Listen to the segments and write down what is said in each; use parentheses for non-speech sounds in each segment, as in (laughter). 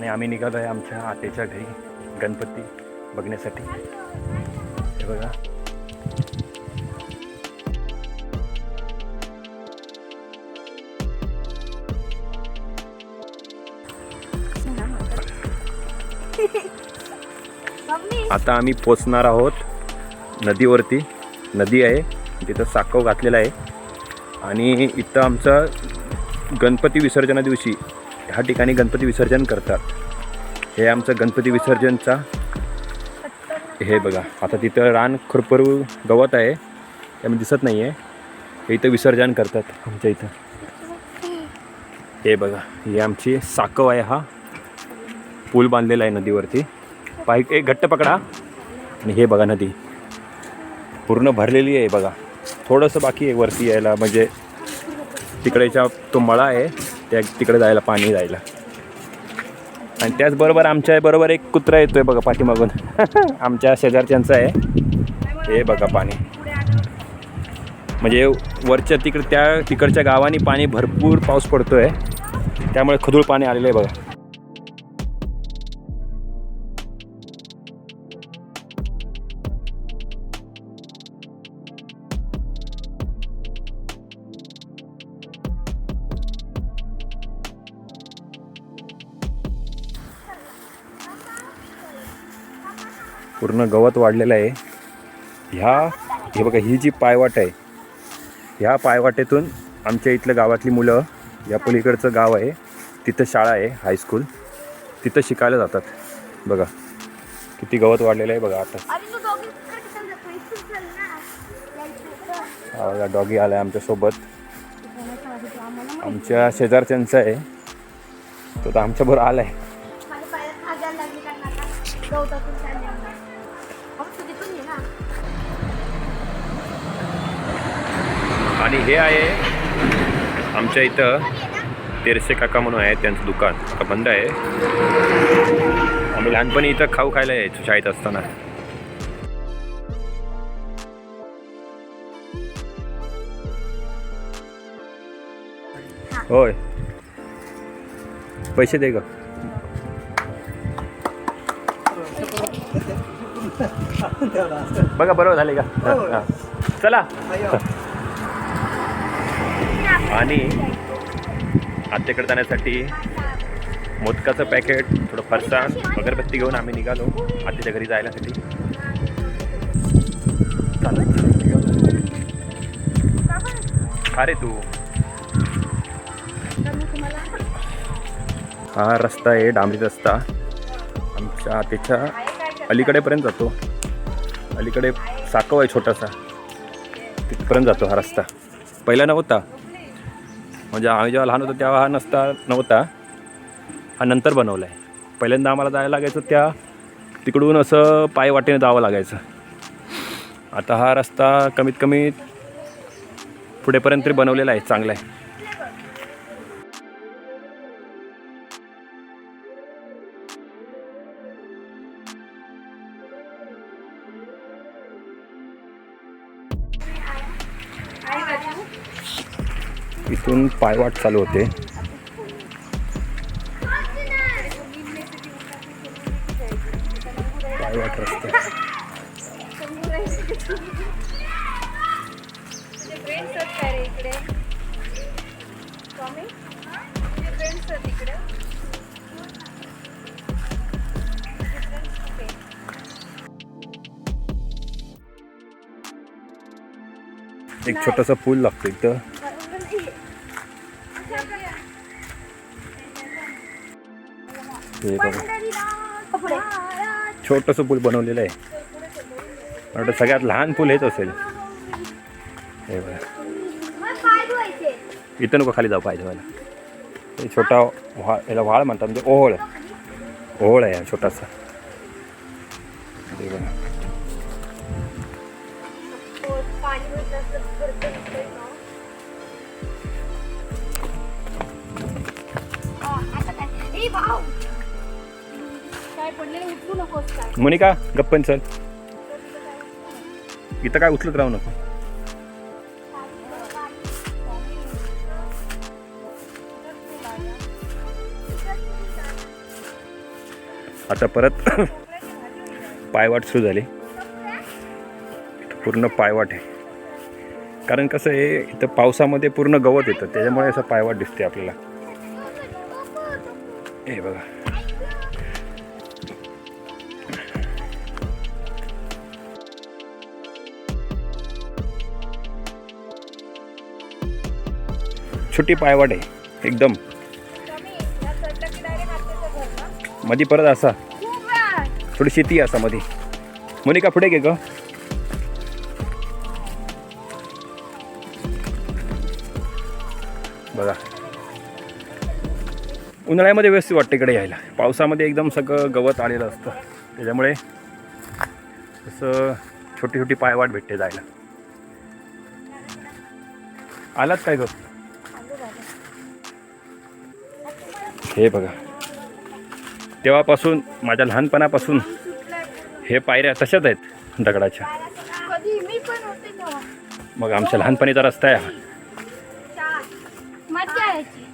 आणि आम्ही निघालो आहे आमच्या आतेच्या घरी गणपती बघण्यासाठी. हे बघा. आता आम्ही पोचणार आहोत नदीवरती. नदी आहे तिथं साकव घातलेला आहे. आणि इथं आमचा गणपती विसर्जना दिवशी ह्या ठिकाणी गणपती विसर्जन करतात. हे आमचं गणपती विसर्जनचा हे बघा आता तिथं रान खुरपरू गवत आहे. त्यामुळे दिसत नाही आहे हे इथं विसर्जन करतात आमच्या इथं. हे बघा ही आमची साकव आहे हा. पूल बांधलेला आहे नदीवरती. पाय एक घट्ट पकडा. आणि हे बघा नदी. पूर्ण भरलेली आहे बघा. थोडंसं बाकी आहे वरती यायला म्हणजे तिकडेच्या तो मळा आहे. त्या तिकडे जायला पाणी जायला. आणि त्याचबरोबर आमच्या बरोबर एक कुत्रा येतोय बघा पाठीमागून. (laughs) आमच्या शेजारच्यांचं आहे. हे बघा पाणी. म्हणजे वरच्या तिकडे त्या तिकडच्या गावाने पाणी भरपूर पाऊस पडतोय. त्यामुळे खदूळ पाणी आलेलं आहे बघा. पूर्ण गवत वाढलेलं आहे. ह्या हे बघा ही जी पायवाट आहे ह्या पायवाटेतून आमच्या इथल्या गावातली मुलं या पलीकडचं गाव आहे तिथं शाळा आहे हायस्कूल तिथं शिकायला जातात. बघा किती गवत वाढलेलं आहे बघा आता. हा डॉगी आला आहे. आमच्यासोबत आमच्या शेजारच्यांचं आहे. तो तर आमच्याबरोबर आला आहे आणि हे आहे आमच्या इथं तेरसे काका म्हणून आहे त्यांचं दुकान. आता बंद आहे. आम्ही लहानपणी इथं खाऊ खायला यायचो शाळेत असताना. होय. पैसे दे ग. बघा बरोबर झाले का? चला. आणि आत्याकडे जाण्यासाठी मोदकाचं पॅकेट थोडं फरसाण अगरबत्ती घेऊन आम्ही निघालो आत्याच्या घरी जायलासाठी. खा रे तू. हा रस्ता आहे डांबरी रस्ता. आमच्या आतेच्या अलीकडेपर्यंत जातो. अलीकडे साकव आहे छोटासा. तिथपर्यंत जातो हा रस्ता. पहिला नव्हता म्हणजे आम्ही जेव्हा लहान होतो तेव्हा हा नसता नव्हता. हा नंतर बनवला आहे. पहिल्यांदा आम्हाला जायला लागायचं त्या तिकडून असं पाय वाटेने जावं लागायचं. आता हा रस्ता कमीत कमी पुढेपर्यंत तरी बनवलेला आहे चांगला आहे. इथून पायवाट चालू होते. पायवाट रस्ता. एक छोटासा पूल लागतो इथं. हे बघा. छोटंसं पूल बनवलेलं आहे. मला वाटतं सगळ्यात लहान पूल हेच असेल. हे बघा. इथं नको खाली जाऊ पाहिजे मला हे छोटा व्हा याला व्हाळ म्हणतात म्हणजे ओहोळ. ओहोळ आहे छोटासा. मोनिका गप्पन चल. इथं काय उचलत राहू नको. आता परत (coughs) पायवाट सुरू झाली. पूर्ण पायवाट आहे. कारण कसं आहे इथं पावसामध्ये पूर्ण गवत येतं त्याच्यामुळे असं पायवाट दिसते आपल्याला. हे बघा. छोटी पायवाट आहे एकदम. मध्ये परत असा. थोडी शेती असा मध्ये मोनिका पुढे घे ग. बघा. उन्हाळ्यामध्ये व्यवस्थित वाटतं इकडे यायला. पावसामध्ये एकदम सगळं गवत आलेलं असतं. त्याच्यामुळे असं छोटी छोटी पायवाट भेटते जायला. आलात काय ग? हे बघा. तेव्हापासून माझ्या लहानपणापासून हे पायऱ्या तशाच आहेत दगडाच्या. मग आमच्या लहानपणीचा रस्ता आहे हा. चार मजा यायची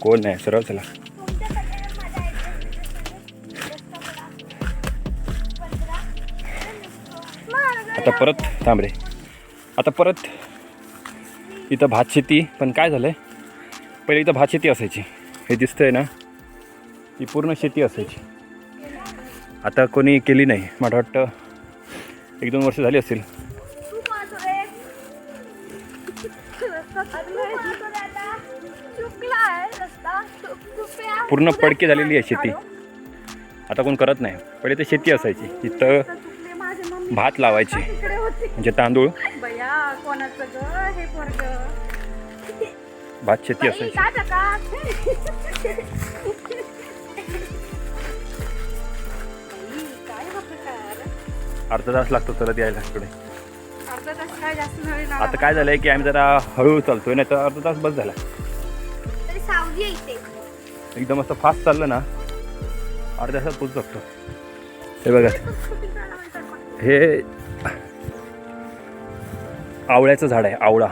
कोण नाही सरळ चला. आता परत तांबरे आता परत इथं भात शेती पण काय झालं आहे पहिले इथं भात शेती असायची. हे दिसतंय ना? ही पूर्ण शेती असायची. आता कोणी केली नाही. मला वाटतं एक दोन वर्ष झाली असेल पूर्ण पडकी झालेली आहे शेती. आता कोण करत नाही. पहिले तर शेती असायची. इथं भात लावायचे. तिकडे म्हणजे तांदूळ. भात शेती असायची. अर्धा तास लागतो चलत यायला इकडे. ना आता काय झालंय की आम्ही जरा हळूहळू चालतोय नाही तर अर्धा तास बस झाला. एकदम असं फास्ट चाललं ना अर्ध्या तासात पोचू शकतो. हे बघा. हे आवळ्याचं झाड आहे आवळा.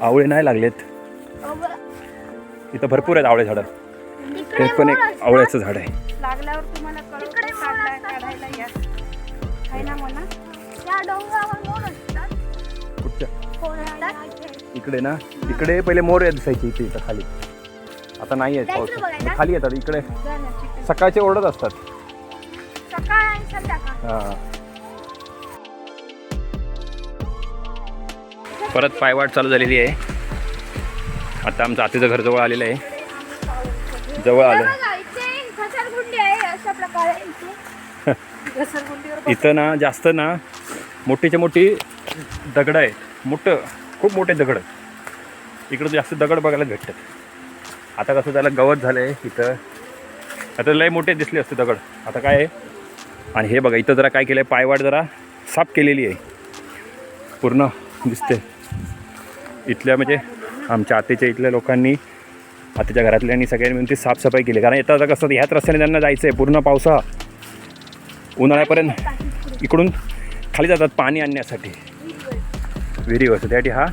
आवळे. नाही लागलेत. इथं भरपूर आहेत आवळे झाडं. हे पण एक. आवळ्याचं झाड आहे. लागल्यावर तुम्हाला कुठच्या? इकडे ना? इकडे पहिले मोर दिसायचे इथे इथं खाली. आता नाही आहेत? पाऊस. खाली येतात इकडे. सकाळ सकाळचे ओरडत असतात. आणि संध्याकाळ. हां. परत पायवाट चालू झालेली आहे. आता आमचं आतीचं घर जवळ आलेलं आहे. जवळ आलं. (laughs) इथं ना जास्त ना मोठीच्या मोठी दगडं आहेत. मोठं खूप मोठे दगड. इकडं जास्त दगड बघायला भेटतात. आता कसं त्याला गवत झालं आहे इथं. आता लय मोठे दिसले असते दगड. आता काय आहे? आणि हे बघा इथं जरा काय केलं आहे पायवाट जरा साफ केलेली आहे. पूर्ण दिसते. इथल्या म्हणजे आमच्या आतेच्या इथल्या लोकांनी आताच्या घरातल्यांनी सगळ्यांनी मिळून ती साफसफाई केली. कारण येता कसं ह्याच रस्त्याने त्यांना जायचं आहे पूर्ण पावसा उन्हाळ्यापर्यंत इकडून खाली जातात पाणी आणण्यासाठी. विहिरीवर. तर त्यासाठी हा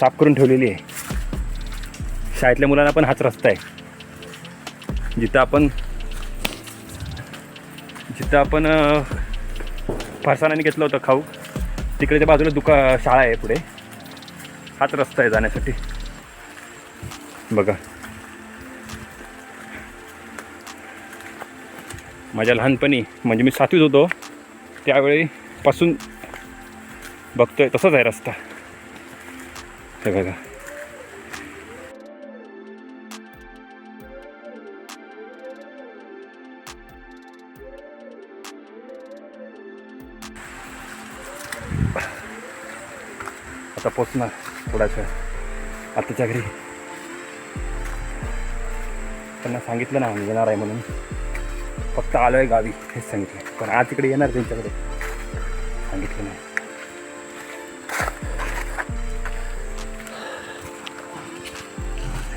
साफ करून ठेवलेली आहे. शाळेतल्या मुलांना पण हाच रस्ता आहे. जिथं आपण जिथं आपण फरसाणाने घेतलं होतं खाऊ तिकडे त्या बाजूला दुका शाळा आहे पुढे. हाच रस्ता आहे जाण्यासाठी. बघा. माझ्या लहानपणी म्हणजे मी सातवीत होतो त्यावेळीपासून बघतोय तसंच आहे रस्ता. हे बघा. आता पोचणार थोड्याच आत्ताच्या घरी. त्यांना सांगितलं ना आम्ही येणार आहे म्हणून. फक्त आलो आहे गावी हेच सांगितलं. पण आज तिकडे येणार त्यांच्याकडे. सांगितलं नाही.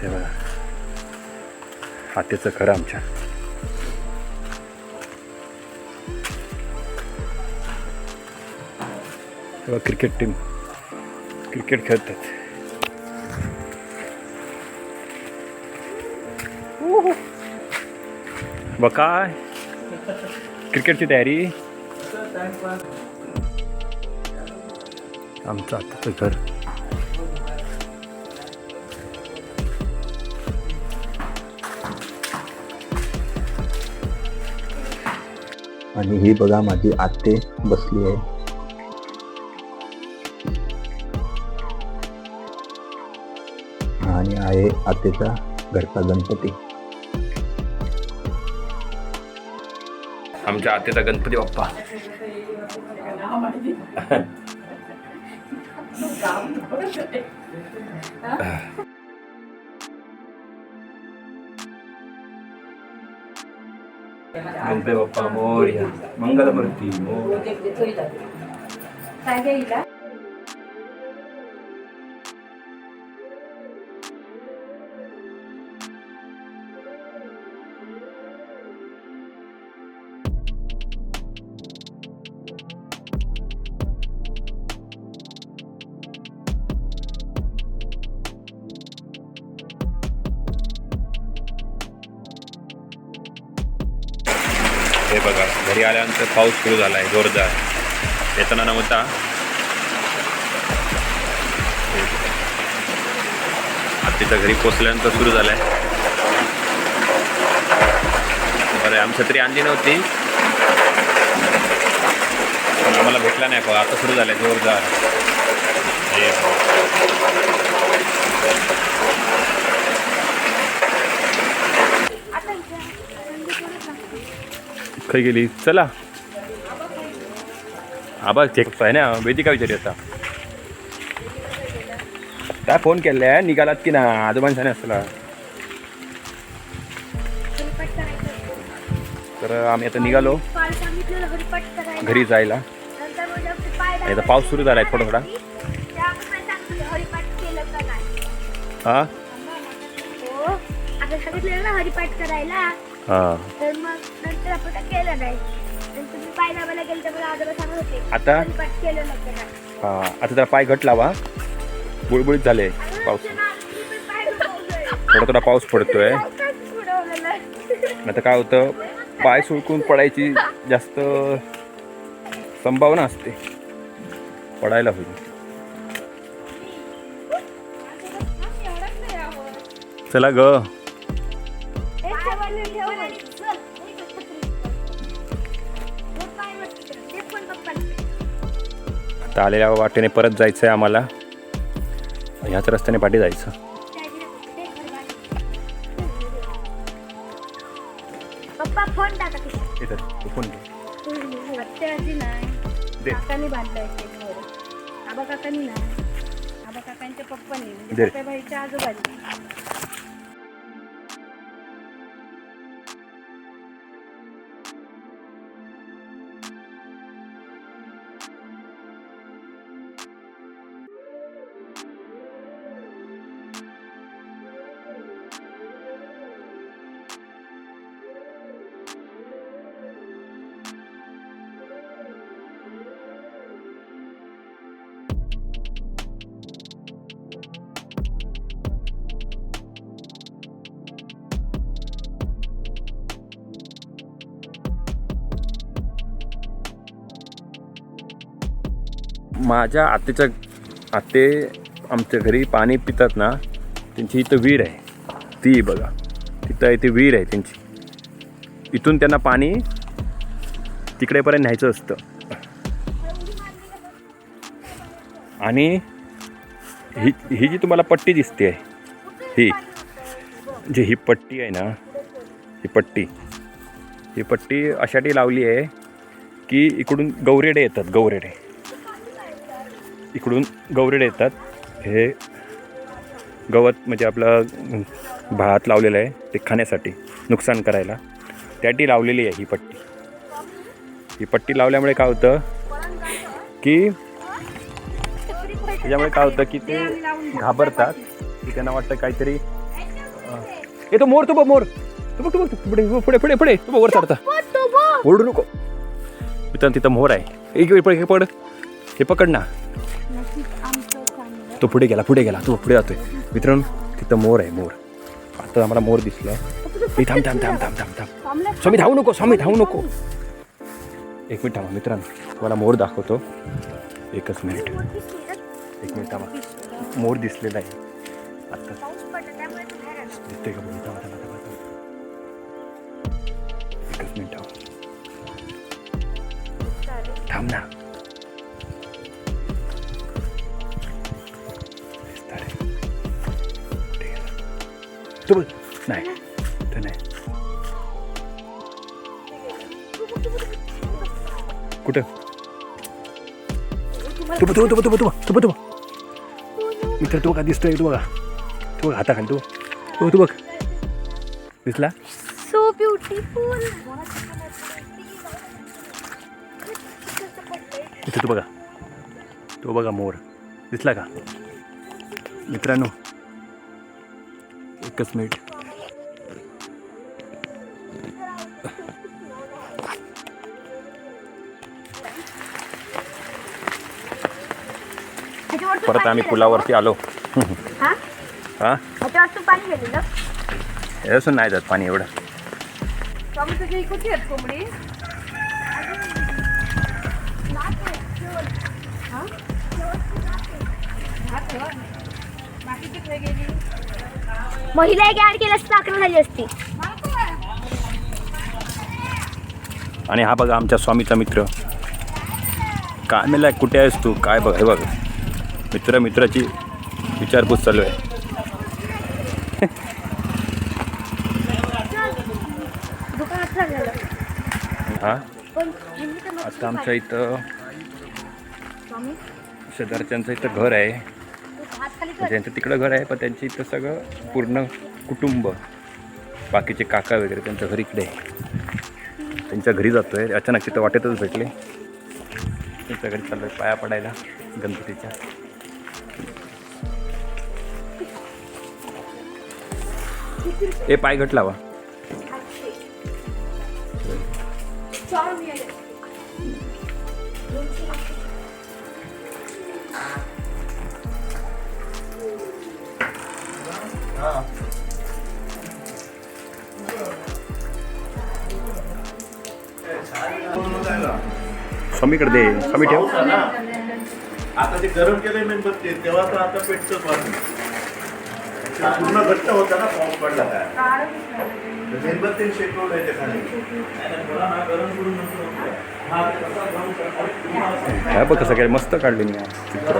हे बघा. आत्याचं खरं आमच्या. हे क्रिकेट टीम. क्रिकेट खेळतात. बघ. काय क्रिकेटची तयारी. आमचं आताचं घर. आणि ही बघा माझी आते बसली आहे. आहे आतेचा घरचा गणपती. आमच्या आतेचा गणपती बाप्पा. गणपती बाप्पा मोर्या. मंगलमूर्ती मोर्या. काय घ्यायला? आल्यानंतर पाऊस सुरू झाला आहे जोरदार. येताना नव्हता आत्तीच्या घरी पोचल्यानंतर सुरू झालाय. बरं आमची छत्री आणली नव्हती. पण आम्हाला भेटला नाही बघा आता सुरू जोरदार. हे म्हणजे थोडं सांग. खै गेली? चला. आबा चेक आहे ना. वेदी काय विचारी आता. काय फोन केलाय? निघालात की ना? आजोबांच्याने असला. तर आम्ही आता निघालो. घरी जायला. आता पाऊस सुरू झालाय थोडा थोडा. का नाही हा. हो पाय दाबायला गेले तर मला आजोबा सांगत होते. आता? केलं नव्हतं हा आता जरा पाय घट लावा. बुळबुळीत झाले. पाऊस. थोडा थोडा पाऊस पडतोय. आता काय होतं? पाय सुळकून पडायची जास्त संभावना असते. पडायला होईल चला ग. आता आलेल्या वाटेने परत जायचं आहे आम्हाला. ह्याच रस्त्याने पाठी जायचं. पप्पा फोन घे. माझ्या आत्तेच्या आत्ते आमच्या घरी पाणी पितात ना त्यांची इथं विहीर आहे. ती बघा. तिथं आहे ती विहीर आहे त्यांची. इथून त्यांना पाणी तिकडेपर्यंत न्यायचं असतं. आणि ही ही जी तुम्हाला पट्टी दिसते आहे ही जी ही पट्टी आहे ना ही पट्टी ही पट्टी अशासाठी लावली आहे की इकडून गौरेडे येतात गौरेडे. इकडून गौरेडे येतात. हे गवत म्हणजे आपलं भात लावलेलं आहे ते खाण्यासाठी नुकसान करायला. त्यासाठी लावलेली आहे ही पट्टी. ही पट्टी लावल्यामुळे काय होतं की त्याच्यामुळे काय होतं की ते घाबरतात. की त्यांना वाटतं काहीतरी ए तो मोर तो बघ मोर. तू बघ तू बघ पुढे पुढे पुढे पुढे. तू वर चढता. ओरडू नको. मित्रांनो तिथं मोर आहे. एक वेळ पड हे पड. हे पकड ना. तो पुढे गेला पुढे गेला. तो पुढे जातोय. मित्रांनो तिथं मोर आहे मोर. आता आम्हाला मोर दिसला ए, थांब थांब थांब थांब थांब थांब. स्वामी धावू नको स्वामी धावू नको. एक मिनिट थांबा मित्रांनो. तुम्हाला मोर दाखवतो. एकच मिनिट. एक मिनिट थांबा. मोर दिसलेला आहे. आता. दिसतोय का एकच मिनिट थांब. थांब ना. तो बघ नाही तो नाही. कुठं? तू बघ, तू तू तू तू तू बघ. मित्र तो का दिसतोय तू बघा. तू बघ हाताखाली तू तू तू बघ. दिसला? सो ब्युटिफुल इथे तू बघा. तो बघा मोर. दिसला का? मित्रांनो एकच मिनिट. परत आम्ही पुलावरती आलो. हा? ह्याच्यावर तू पाणी गेलेलं? असं नाही जात पाणी एवढं. इकडची आहेत कोंबडी. महिला एक ऍड केल्यास साखर झाली असती आणि हा बघा आमच्या स्वामीचा मित्र. काय मेला कुठे आहेस तू? काय बघ हे बघ. मित्र मित्राची विचारपूस चालू आहे. हा? आता आमच्या इथं शेजारच्यांचं इथं घर आहे. ज्यांचं तिकडं घर आहे पण त्यांच्या इथं सगळं पूर्ण कुटुंब बाकीचे काका वगैरे त्यांचं घर इकडे त्यांच्या घरी जातो आहे अचानक तिथं वाटेतच भेटले. त्यांच्या घरी चाललो आहे पाया पडायला गणपतीच्या. ए पाय घट लावा. स्वामीकडे दे. स्वामी ठेव. आता ते गरम केलंय मेणबत्ती तेव्हा तर आता पेटतं पूर्ण घट्ट होता ना पाऊस पडला काय मेणबत्ती शेकवलंय ते खाली गरम करून? ह्या बघ कसं काय मस्त काढले मी चित्र.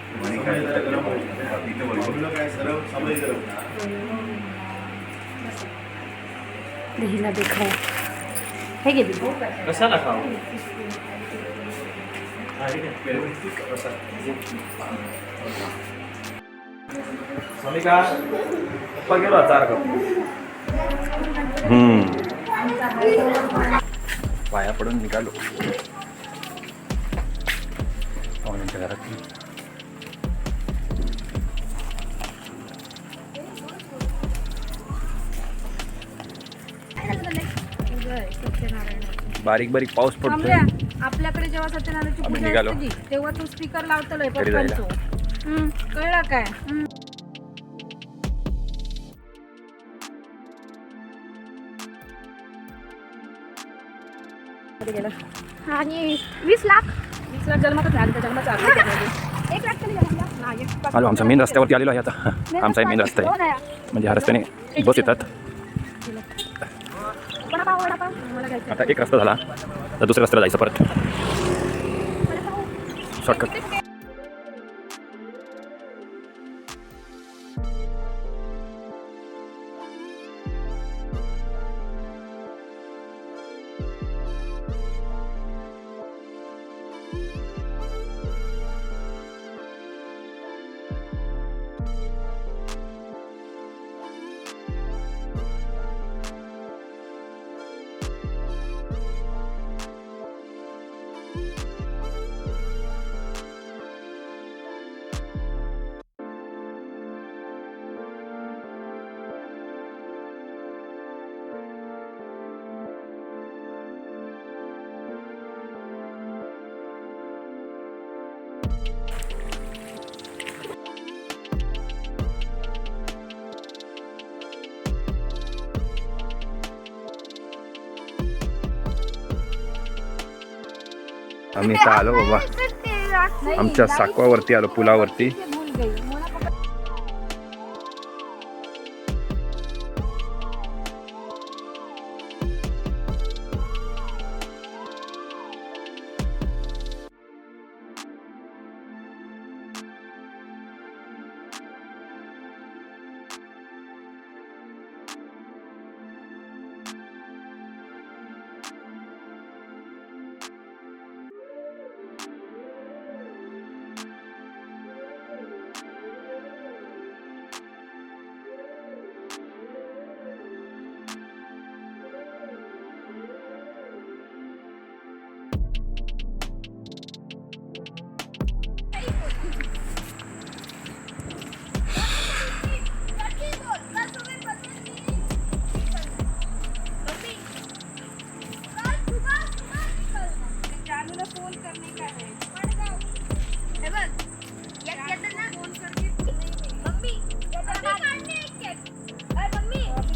समय जरा गरम होईल. आपलं काय सरळ समय गरम दहीला देखाव हे घे बिलू हम्म. पाया पडून निघालो. पाहुण्यांच्या घरात बारीक बारीक पाऊस पडतोय थांबल्या. आपल्याकडे जेव्हा सत्यनारायणची आम्ही पूजा तेव्हा तू स्पीकर लावतलोय जायला. पप्पांचो कळलं काय? आणि वीस लाख वीस लाख जन्मातच जन्माचा. एक लाख तरी. नाही, आलो आमचा मेन रस्त्यावरती आलेलो आहे आता आमचा मेन रस्ता आहे. म्हणजे ह्या रस्त्याने बस येतात आता एक रस्ता झाला तर दुसऱ्या रस्त्याला जायचं परत. शॉर्टकट आम्ही इथं आलो बाबा. आमच्या साकवावरती आलो पुलावरती.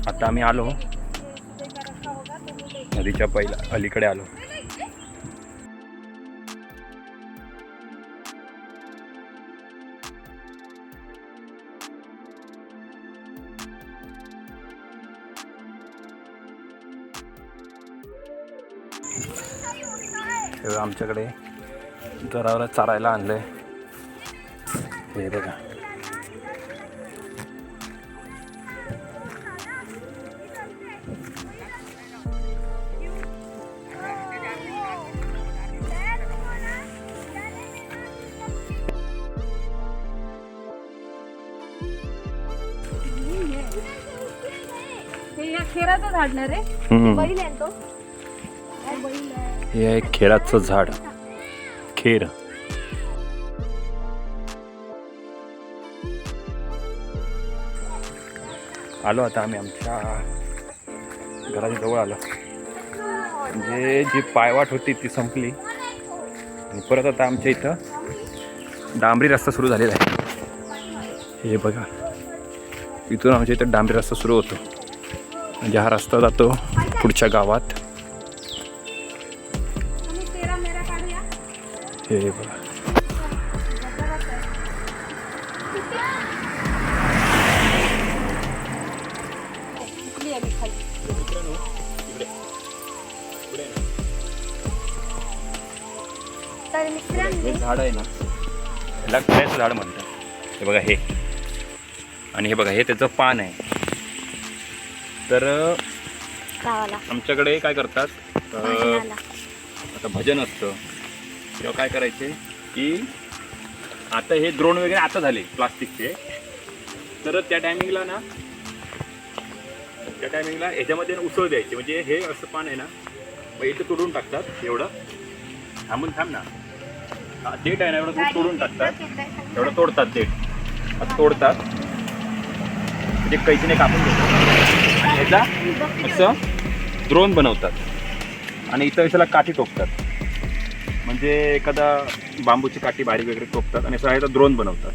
आता आम्ही आलो. नदीच्या पहिला अलीकडे आलो. आमच्याकडे जनावरं चारायला आणलंय. हे बघा. खेराचं झाड ना रे हम्म. बैल आहे तो. हे आहे खेराचं झाड. खेर. आलो आता आम्ही आमच्या घराच्या जवळ आलो. म्हणजे जी पायवाट होती ती संपली. आणि परत आता आमच्या इथं डांबरी रस्ता सुरू झालेला आहे. हे बघा. इथून आमच्या इथं डांबरी रस्ता सुरू होतो. म्हणजे हा रस्ता जातो पुढच्या गावात. हे बघा. हे झाड आहे ना खऱ्याचं झाड म्हणतात. हे बघा हे. आणि हे बघा हे त्याचं पान आहे. तर गावाला. आमच्याकडे काय करतात अं, भजनाला. आता भजन असतं. तेव्हा काय करायचे की आता हे द्रोण वगैरे आता झाले प्लास्टिकचे. तर त्या टायमिंगला ना त्या टायमिंगला ह्याच्यामध्ये ना उसळ द्यायची. म्हणजे हे असं पान आहे ना मग इथं तोडून टाकतात एवढं. थांबून थांब ना. हा, देठ आहे ना एवढं दूध तोडून टाकतात. एवढं तोडतात देठ असं तोडतात. म्हणजे कैचीने कापून घेतात. ह्याचा असं द्रोण बनवतात. आणि इथं त्याला काठी टोकतात. म्हणजे एखादा बांबूची काठी बारीक वगैरे टोकतात आणि असं ह्याचा द्रोण बनवतात.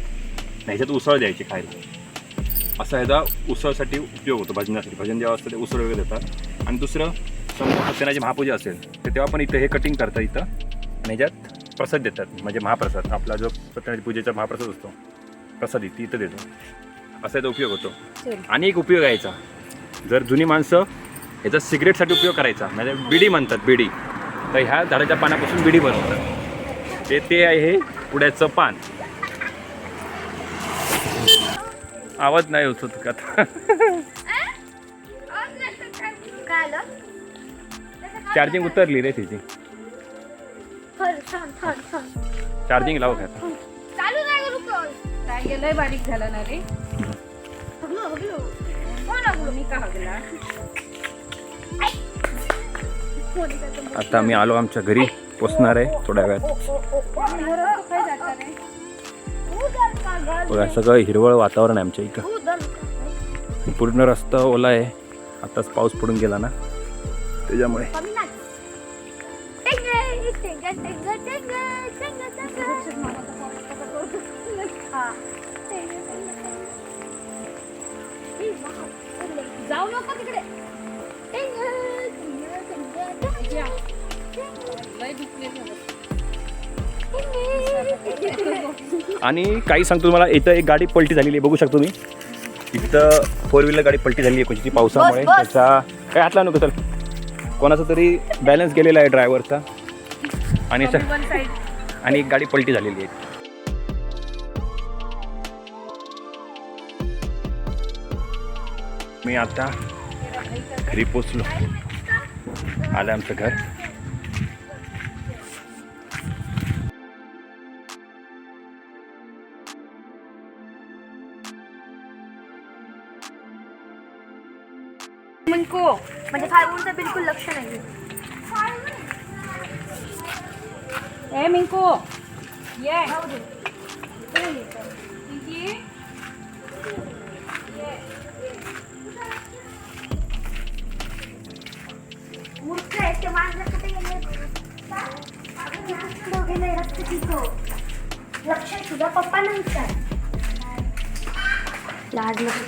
ह्याच्यात उसळ द्यायची खायला. असा ह्याचा उसळसाठी उपयोग होतो भजनासाठी. भजन जेव्हा असतं ते उसळ वगैरे देतात. आणि दुसरं समजा सत्यनाची महापूजा असेल तर तेव्हा पण इथं हे कटिंग करतात इथं. आणि ह्याच्यात प्रसाद देतात. म्हणजे महाप्रसाद. आपला जो सत्यनारायण पूजेचा महाप्रसाद असतो प्रसाद इथे इथं देतो. असा याचा उपयोग होतो. आणि एक उपयोग आहे याचा जर जुनी माणसं ह्याचा सिगरेटसाठी उपयोग करायचा म्हणजे बिडी म्हणतात बिडी. तर ह्या झाडाच्या पानापासून बिडी बनवतात. ते ते आहे हे पुड्याचं पान. आवाज नाही होत होत का? आता काय आलं चार्जिंग उतरली रे तिची. चार्जिंग लाव का चालू नाही बारीक झाला ना रे? आता आम्ही आलो आमच्या घरी पोचणार आहे थोड्या वेळात. बघा सगळं हिरवळ वातावरण आहे आमच्या इथं. पूर्ण रस्ता ओला आहे. आताच पाऊस पडून गेला ना. त्याच्यामुळे. जाऊ नको तिकडे. आणि काही सांगतो तुम्हाला इथं एक गाडी पलटी झालेली आहे बघू शकतो मी इथं फोर व्हीलर गाडी पलटी झाली आहे कशाची पावसामुळे. त्याचा काय हातला नको चल कोणाचा तरी बॅलन्स गेलेला आहे ड्रायव्हरचा आणि आणि एक गाडी पलटी झालेली आहे. मी आता घरी पोचलो. आलं आमचं घर. मिंकू म्हणजे फायवूनचं बिलकुल लक्ष नाही ए मिंकू. ये. लक्ष तुझा पप्पा नंतर लाज नको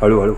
हळूहळू.